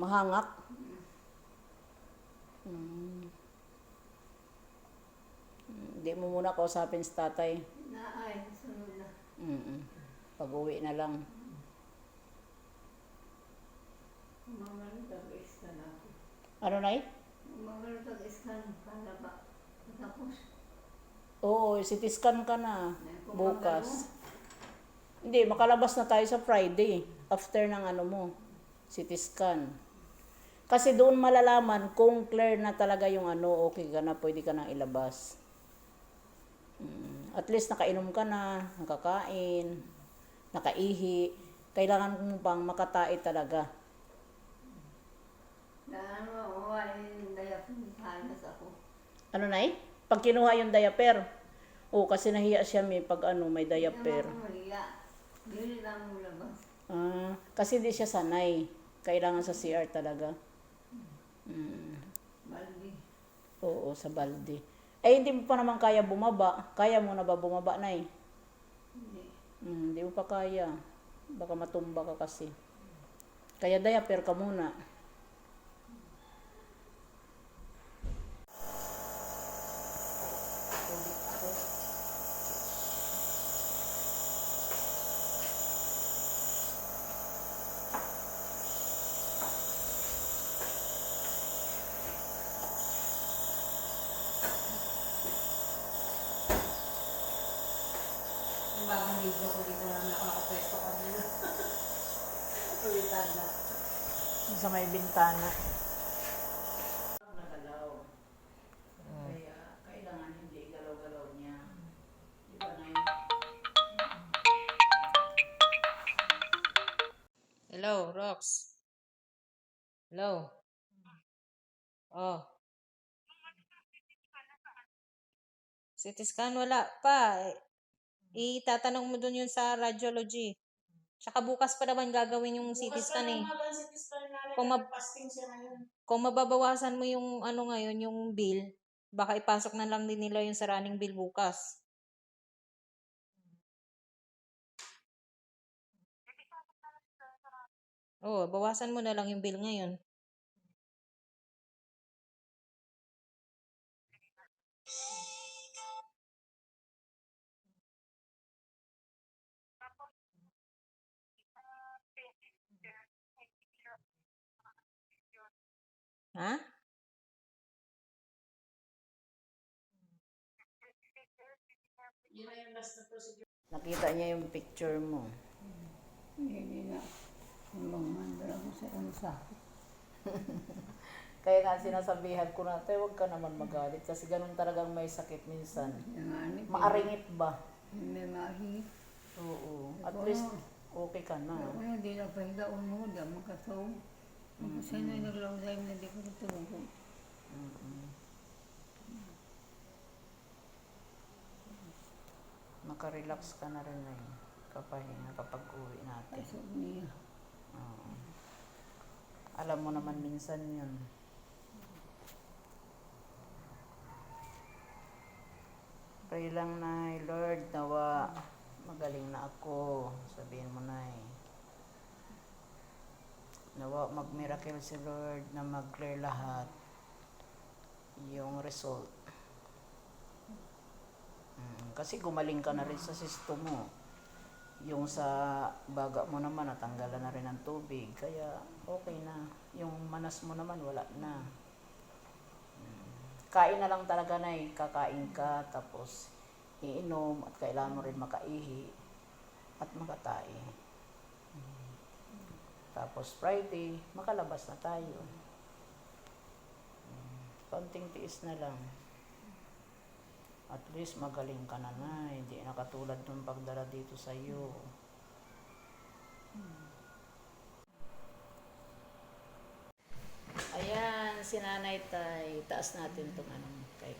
Mahangak? Mm. Hindi mo muna kausapin si tatay. Na ay, sunod na. Mm Pag-uwi na lang. Umangal tag-iskan ako. Ano na Umangal tag-iskan, kala ba? Tapos, Oo, CT scan ka na. Bukas. Hindi, makalabas na tayo sa Friday. After ng ano mo, CT scan. Kasi doon malalaman kung clear na talaga yung ano, okay ka na, pwede ka nang ilabas. Mm, At least nakainom ka na, nakakain, nakaihi. Kailangan mo pang makatai talaga. Ano na Pag kinuha yung diaper. Oo, kasi nahiya siya may pag ano, may diaper. Ah, kasi di siya sanay. Kailangan sa CR talaga. Mm. Baldi. Oo, sa balde. Eh, hindi mo pa naman kaya bumaba. Kaya mo na ba bumaba na eh? Hindi. Hmm, hindi mo pa kaya. Baka matumba ka kasi. Kaya diaper ka muna. Yung bagong video ko dito naman ako nakapwesto kanina. Ulitan na. Sa may bintana. Nagalaw. Kaya kailangan hindi galaw-galaw niya. Di ba na Hello, Rox. Hello. Oh. CT scan wala pa. Eh, Itatanong mo dun yun sa radiology. Tsaka bukas pa naman gagawin yung CT scan eh. Kung mab- Kung mababawasan mo yung ano ngayon, yung bill, baka ipasok na lang din nila yung sa running bill bukas. Oo, bawasan mo na lang yung bill ngayon. Ha? Nakita niya yung picture mo. Hindi na. Umangandar ako sa ano sa Kaya nga sinasabihan ko na, tayo huwag ka naman magalit kasi ganun talagang may sakit minsan. Maaringit ba? Hindi mahi. Oo. At least, okay ka na. Ako na, di na pahiga mo, di mo kasaw. Ako sa'yo na di ko tutulog. Makarelax ka na rin na yun. Kapahinga kapag uwi natin. Pasok niya. Oo. Alam mo naman minsan yun. Pray lang na, Lord, nawa magaling na ako. Sabihin mo na Nawa mag-miracle si Lord na mag-clear lahat yung result. Mm, kasi gumaling ka na rin sa sisto mo. Yung sa baga mo naman, natanggalan na rin ng tubig. Kaya okay na. Yung manas mo naman, wala na. Mm. Kain na lang talaga na eh. Kakain ka, tapos iinom, at kailangan mo rin makaihi at makatai. Tapos Friday, makalabas na tayo. Konting tiis na lang. At least magaling ka na na. Hindi na katulad nung pagdala dito sa iyo. Ayan, si Nanay Tay. Taas natin itong ano. Kay.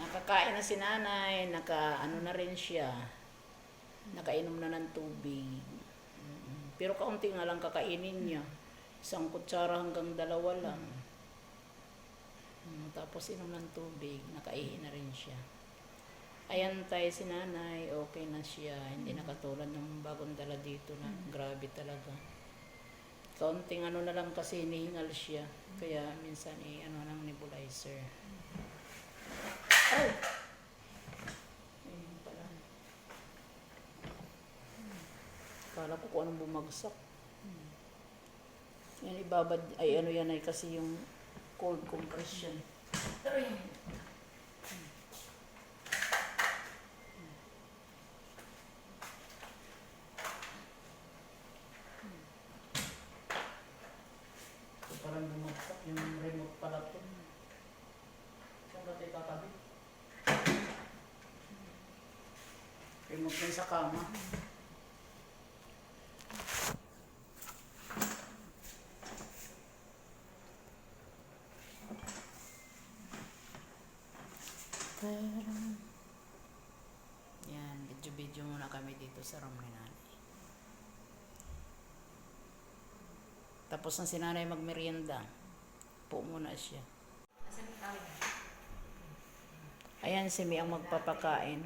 Nakakain na si Nanay. Naka, ano na rin siya. Nakainom na ng tubig. Mm. Pero kaunti nga lang kakainin niya. Isang kutsara hanggang dalawa lang. Mm, Tapos inom ng tubig, nakaihi na rin siya. Ayan tayo si nanay, okay na siya. Hindi na katulad ng bagong dala dito na grabe talaga. Kaunting ano na lang kasi hinihingal siya. Kaya minsan eh, ano ng nebulizer. Ay! Ko kung anong bumagsak. Yan ibabad, ay ano yan ay kasi yung cold compression. Aray! Parang bumagsak yung remote pala to. Saan ba itatabi? Remote sa kama. Yan, video-video muna kami dito sa room ni nanay. Tapos na si nanay magmerienda. Po muna siya. Ayan si Mi ang magpapakain.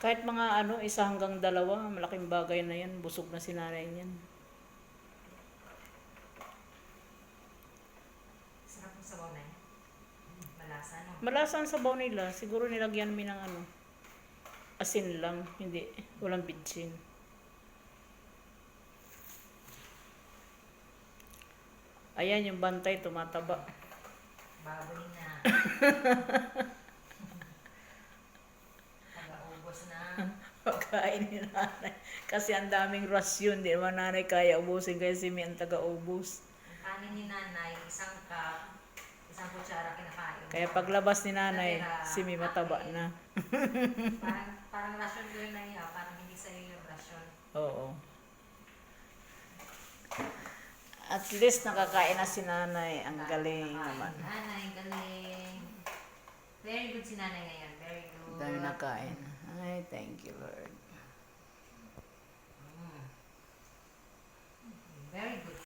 Kahit mga ano, isa hanggang dalawa, malaking bagay na yan. Busog na si nanay niyan. Sarap ng sabaw na yan. Malasa, no? Malasa ang sabaw nila. Siguro nilagyan mi ng ano, asin lang. Hindi, walang bitsin. Ayan, yung bantay tumataba. Baboy na. Taga-ubos na. Pagkain ni nanay. Kasi ang daming rasyon. Di naman nanay kaya ubusin. Kaya si Mi ang taga-ubus. Ang kanin ni nanay, isang cup, isang kutsara kinakain. Kaya paglabas ni nanay, si Mi mataba na. parang, parang rasyon ko yun na yun, parang hindi sa'yo yung rasyon. Oo. At least nakakain na si nanay. Ang galing Nakain. naman. Nanay, galing. Very good si nanay ngayon, very good. Dami nakain. Ay, thank you, Lord. Very good.